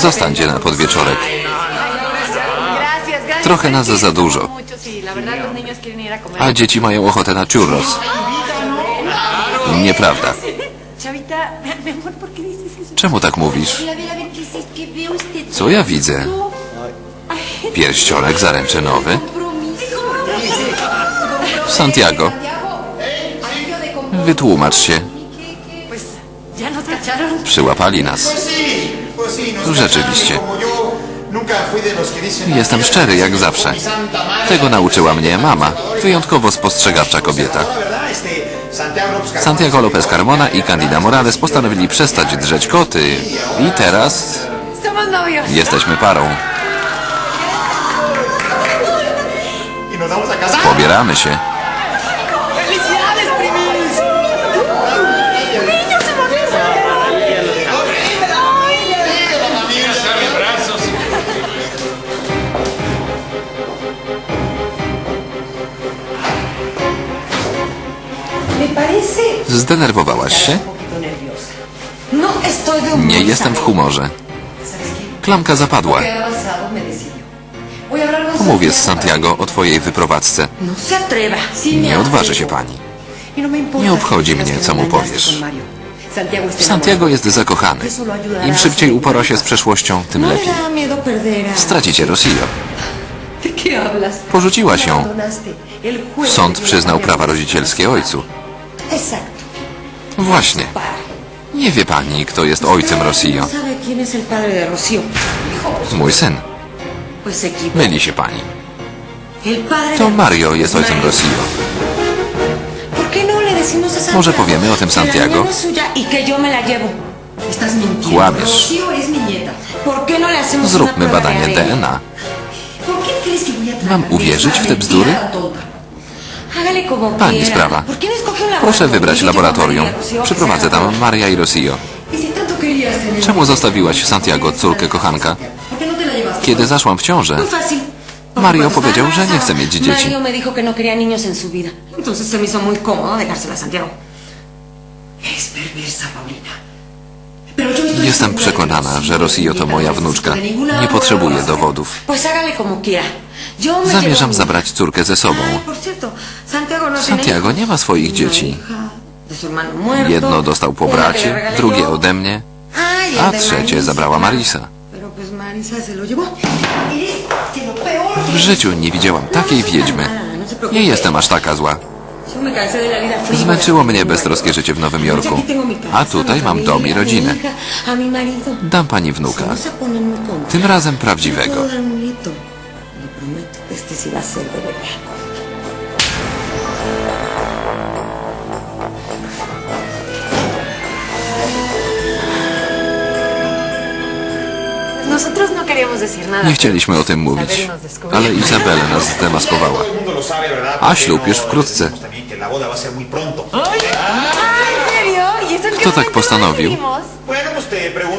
Zostańcie na podwieczorek. Trochę nas za dużo. A dzieci mają ochotę na churros. Nieprawda. Czemu tak mówisz? A ver, a ver, ¿qué es esto? ¿Qué veo este Co ja widzę? Pierścionek zaręczynowy? Santiago, wytłumacz się. Przyłapali nas. Nos Rzeczywiście. Jestem szczery jak zawsze. Tego nauczyła mnie mama. Wyjątkowo spostrzegawcza kobieta. Santiago López Carmona i Candida Morales postanowili przestać drzeć koty. I teraz jesteśmy parą. y. Pobieramy się. Zdenerwowałaś się? No. Nie jestem w humorze. Klamka zapadła. Pomówię z Santiago. O twojej wyprowadzce. No Nie odważy się pani. Y no Nie obchodzi mnie, co mu powiesz. Santiago jest zakochany. Im szybciej upora się z przeszłością, tym le lepiej. Stracicie Rosillo. Porzuciła się. Sąd przyznał prawa rodzicielskie ojcu. Właśnie. Nie wie pani, kto jest ojcem Rosillo. Mój syn. Myli się pani. To Mario jest ojcem. Rosillo. ¿Por qué no? Może powiemy o tym Santiago? no y. Kłamiesz. Rocío es mi nieta. ¿Por qué no Zróbmy badanie? DNA. ¿Por qué crees que voy a tratar Mam uwierzyć w te bzdury? mentira tan tonta? Hágale como Pani sprawa. ¿Por qué no Proszę wybrać laboratorium. Przyprowadzę tam Maria i Rosillo. Y Czemu zostawiłaś Santiago, córkę kochanka? ¿Por qué no? Kiedy zaszłam w ciążę, Mario powiedział, że nie chce mieć dzieci. No Jestem przekonana, że Rosillo to moja wnuczka. Nie potrzebuje dowodów. Pues hágale como quiera. Zamierzam mi zabrać córkę ze sobą. Santiago no nie ma swoich dzieci. muerto, Jedno dostał po bracie, drugie ode mnie, a trzecie zabrała Marisa. Peor W życiu nie widziałam takiej wiedźmy. Nie jestem aż taka zła. Zmęczyło mnie beztroskie życie w Nowym Jorku. A tutaj mam dom i rodzinę. Dam pani wnuka. No. Tym razem prawdziwego. Este sí va a ser de verdad. Nosotros no queríamos decir nada. Nie chcieliśmy o tym mówić, ale Izabela nas zdemaskowała. A ślub no- już wkrótce. ¿Y Kto tak postanowił?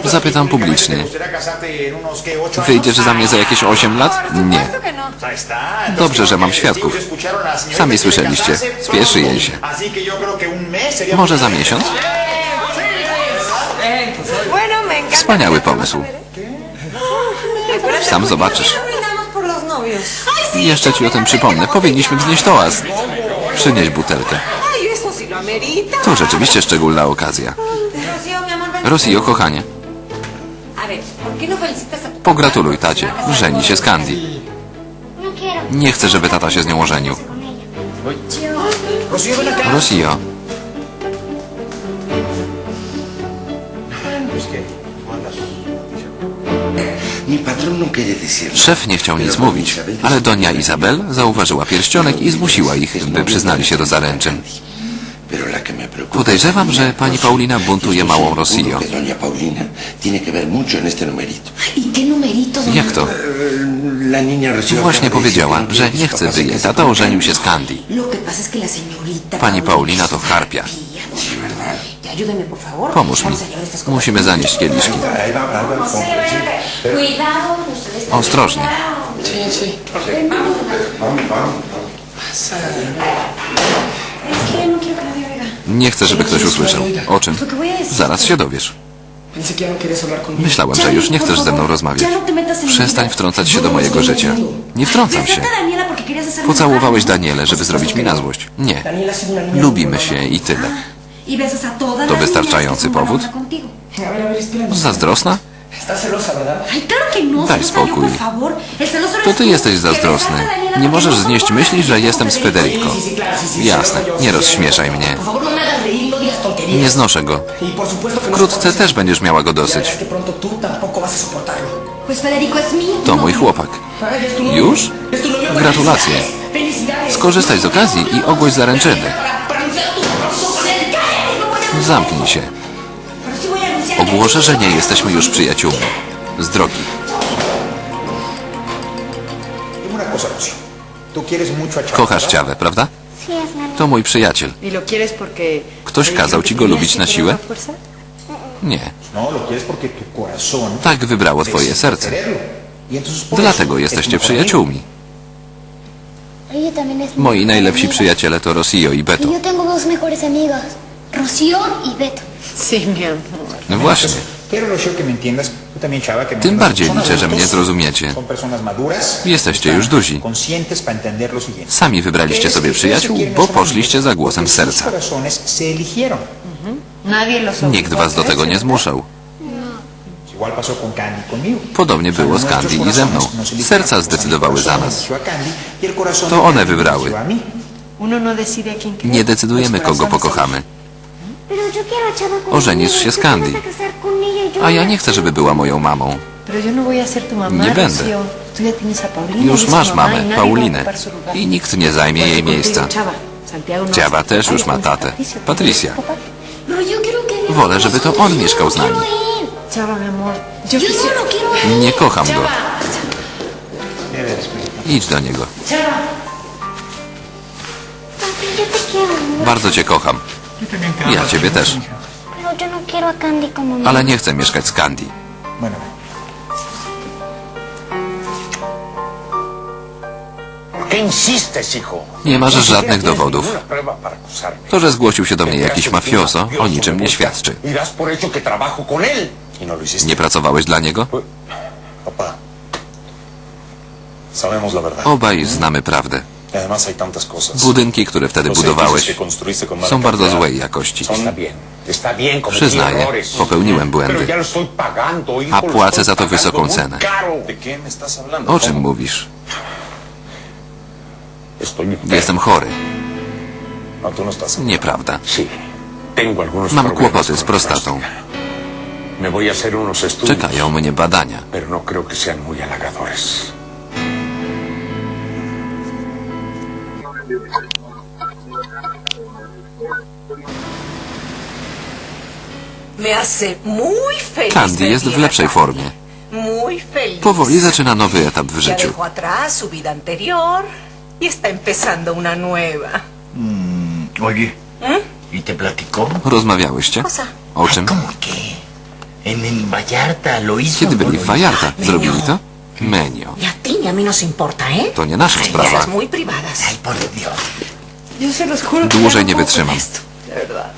Zapytam publicznie. ¿te gustaría casarte en unos, ¿qué, ocho Wyjdziesz za mnie za jakieś 8 lat? Nie. Dobrze, że mam świadków. Sami słyszeliście. Spieszy jej się. Może za miesiąc? Wspaniały pomysł. Sam zobaczysz. Jeszcze ci o tym przypomnę. Powinniśmy wznieść toast. Przynieś butelkę. To rzeczywiście szczególna okazja. A tu pogratuluj tacie. Żeni się z Candy. Nie chcę, żeby tata się z nią ożenił. Rosjo, szef nie chciał nic mówić, ale Donia Izabel zauważyła pierścionek i zmusiła ich, by przyznali się do zaręczyn. Podejrzewam, że pani Paulina buntuje małą numerito. ¿Y Jak to? Rocío. Właśnie powiedziała, no że nie chce, casen tata con ożenił się z Candy. Pani Paulina to harpia. Favor. Pomóż mi. A. Musimy zanieść kieliszki. Están Ostrożnie. Vamos, vamos. Es que no quiero que nadie oiga. Nie chcę, żeby ktoś usłyszał. O czym? Zaraz się dowiesz. Myślałem, że już nie chcesz ze mną rozmawiać. Przestań wtrącać się do mojego życia. Nie wtrącam się. Pocałowałeś Danielę, żeby zrobić mi na złość. Nie. Lubimy się i tyle. To wystarczający powód? Buena. A ver, a ver, espérame. Zazdrosna? Estás celosa, ¿verdad? Daj spokój. To ty jesteś zazdrosny. Nie możesz znieść myśli, że jestem z Federico. Sí, sí, claro, sí, sí, Jasne, sí, soy yo, nie sí, rozśmieszaj yo. mnie. Por favor, no me hagas reír, no digas tonterías. Nie znoszę go. Y por supuesto que no Wkrótce też będziesz miała go Ya dosyć. verás que pronto tú tampoco vas a soportarlo. To mój chłopak. Ay, es tu novio. Już? Es tu novio. Pues Gratulacje. Felicidades. Skorzystaj z okazji i ogłoś zaręczyny. Para, para anunciar tu compromiso con él. ¡Cállate! Zamknij się. Ogłoszę, że nie jesteśmy już przyjaciółmi. Z drogi. Kochasz. Ciawę, prawda? To mój przyjaciel. ¿Y lo quieres porque... Ktoś kazał ci go lubić na siłę? Nie. Tak wybrało twoje serce. Dlatego jesteście przyjaciółmi. Moi najlepsi przyjaciele to Rosio i Beto. Amigas, Rocío y Beto. Sí, mi amor. No właśnie. Tym bardziej liczę, że mnie zrozumiecie. Jesteście już duzi. Sami wybraliście sobie przyjaciół, bo no poszliście za głosem serca. Nikt was do tego nie zmuszał. Candy y. Podobnie było z Candy i ze mną. Serca zdecydowały za nas. y To one wybrały. no. Nie decydujemy, kogo pokochamy. Ożenisz się z Candy. a y ja nie chcę, żeby była moją mamą. No Nie będę. Już y masz y mamę, a Paulinę. I nikt nie zajmie jej miejsca. No Ciawa też już ma papá, tatę. Patricia, Wolę, żeby to on mieszkał z no nami. no. Nie kocham go. Idź do niego. Bardzo cię kocham. Ja ciebie też. Ale nie chcę mieszkać z Candy. Nie masz żadnych dowodów. To, że zgłosił się do mnie jakiś mafioso, o niczym nie świadczy. Y no. Nie pracowałeś dla niego? Obaj znamy prawdę. Cosas. Budynki, które wtedy budowałeś, są bardzo złej jakości. Przyznaję, popełniłem błędy. A płacę za to wysoką cenę. O czym mówisz? Jestem chory. No, no. Nieprawda. Mam kłopoty z prostatą. Czekają mnie badania. Candy jest w lepszej formie. Muy feliz. Powoli zaczyna nowy etap w Ya życiu. dejó atrás su vida anterior y está empezando una nueva. Oye, ¿y te platicó? Rozmawiałyście? O czym? ¿Cómo que? En, en Vallarta lo hizo. Kiedy ¿no byli lo w hizo? Vallarta, zrobili to? Menio. Y a ti ni a mí nos importa, ¿eh? To nie nasza Hay sprawa. cosas muy privadas. Ay, por Dios. Yo se los juro que Dłużej ya nie no puedo wytrzymam. esto, de verdad.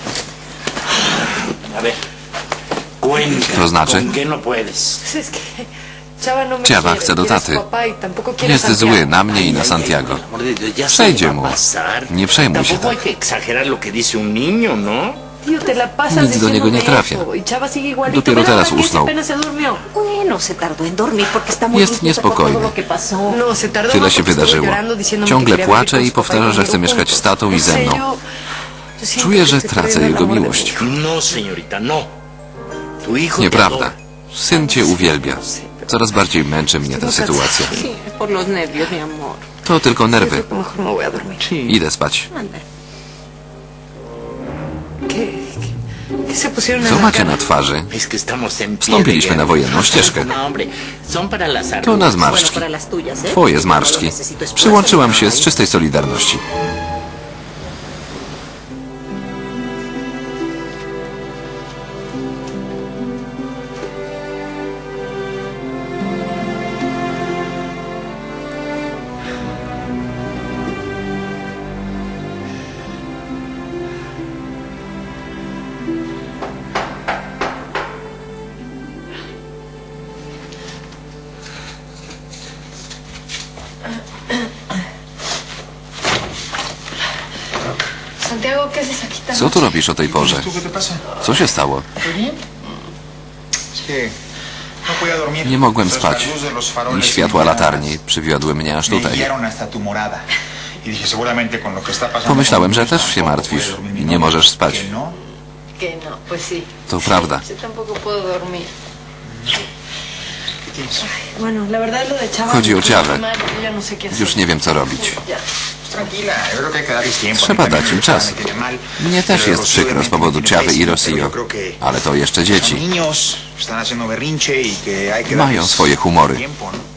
A ver. Cuenta. To znaczy? ¿Con qué no puedes? Pues es que Chava no me Ciawa quiere, chce do quiere a su taty. papá y tampoco quiere a Jest Santiago. zły na mnie i na Santiago. Por amor de Dios, ya se Przejdzie va a mu. pasar. Nie przejmuj się Tampoco hay tak. que exagerar lo que dice un niño, ¿no? Nic do niego nie trafia. Dopiero teraz usnął. Jest niespokojny. No, Tyle się wydarzyło. Ciągle płacze i powtarza, że chce mieszkać z tatą i ze mną. Czuję, że tracę jego miłość. No, no. Nieprawda. Syn cię uwielbia. Coraz bardziej męczy mnie ta sytuacja. To tylko nerwy. Idę spać. Co macie na twarzy? Wstąpiliśmy na wojenną ścieżkę. No, To na zmarszczki. ¿eh? Twoje zmarszczki. Przyłączyłam się z czystej solidarności. Co tu robisz o tej porze? Co się stało? Nie mogłem spać. I światła latarni przywiodły mnie aż tutaj. Pomyślałem, że też się martwisz i nie możesz spać. To prawda. Chodzi o Ciawę. Już nie wiem, co robić. Trzeba dać im czas. Mnie też jest przykro z powodu Ciawy i que Ale to jeszcze dzieci. y Mają swoje humory. ¿no?